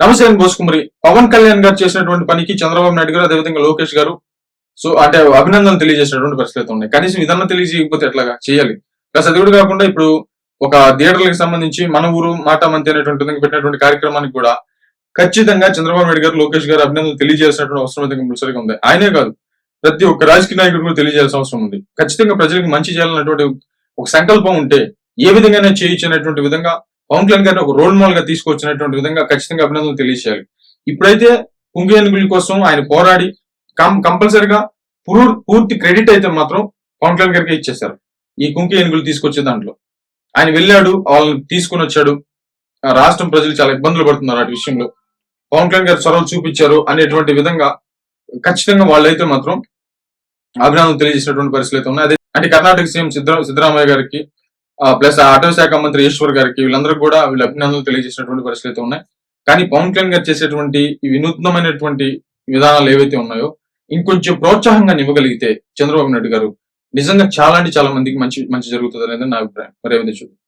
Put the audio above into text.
నమస్తే అండి పవన్ కళ్యాణ్ గారు చేసినటువంటి పనికి చంద్రబాబు నాయుడు గారు అదేవిధంగా లోకేష్ గారు సో అంటే అభినందనలు తెలియజేసినటువంటి పరిస్థితి ఉన్నాయి. కనీసం ఇదన్నా తెలియజేయకపోతే ఎట్లాగా? చేయాలి. ప్లస్ అది కూడా కాకుండా ఇప్పుడు ఒక థియేటర్లకు సంబంధించి మన ఊరు మాట మంతి అనేటువంటి పెట్టినటువంటి కార్యక్రమానికి కూడా ఖచ్చితంగా చంద్రబాబు నాయుడు గారు లోకేష్ గారు అభినందనలు తెలియజేయాల్సినటువంటి అవసరం అయితే కంపల్సరీగా ఉంది. ఆయనే కాదు ప్రతి ఒక్క రాజకీయ నాయకుడు కూడా తెలియజేయాల్సిన అవసరం ఉంది. ఖచ్చితంగా ప్రజలకు మంచి చేయాలన్నటువంటి ఒక సంకల్పం ఉంటే ఏ విధంగా చేయొచ్చినటువంటి విధంగా పవన్ కళ్యాణ్ గారిని ఒక రోల్ మోడల్గా తీసుకొచ్చినటువంటి విధంగా ఖచ్చితంగా అభినందనలు తెలియజేయాలి. ఇప్పుడైతే కుంగి ఏనుగుల కోసం ఆయన పోరాడి కం- కంపల్సరిగా పూర్తి క్రెడిట్ అయితే మాత్రం పవన్ కళ్యాణ్ గారికి ఇచ్చేశారు. ఈ కుంకి ఏనుగులు తీసుకొచ్చే దాంట్లో. ఆయన వెళ్ళాడు వాళ్ళని తీసుకుని వచ్చాడు. ఆ రాష్ట్రం ప్రజలు చాలా ఇబ్బందులు పడుతున్నారు అటు విషయంలో. పవన్ కళ్యాణ్ గారు చొరవ చూపించారు అనేటువంటి విధంగా ఖచ్చితంగా వాళ్ళైతే మాత్రం అభినందనలు తెలియజేసినటువంటి పరిస్థితులు అయితే ఉన్నాయి. అదే అంటే కర్ణాటక సీఎం సిద్ధ సిద్ధరామయ్య గారికి ప్లస్ అటవీ శాఖ మంత్రి ఈశ్వర్ గారికి వీళ్ళందరూ కూడా వీళ్ళు అభినందనలు తెలియజేసినటువంటి పరిస్థితులు అయితే ఉన్నాయి. కానీ పవన్ కళ్యాణ్ గారు చేసేటువంటి వినూత్నమైనటువంటి విధానాలు ఏవైతే ఉన్నాయో ఇంకొంచెం ప్రోత్సాహంగా ఇవ్వగలిగితే చంద్రబాబు నాయుడు గారు నిజంగా చాలా అంటే చాలా మందికి మంచి మంచి జరుగుతుంది అనేది నా అభిప్రాయం. మరి చూద్దాం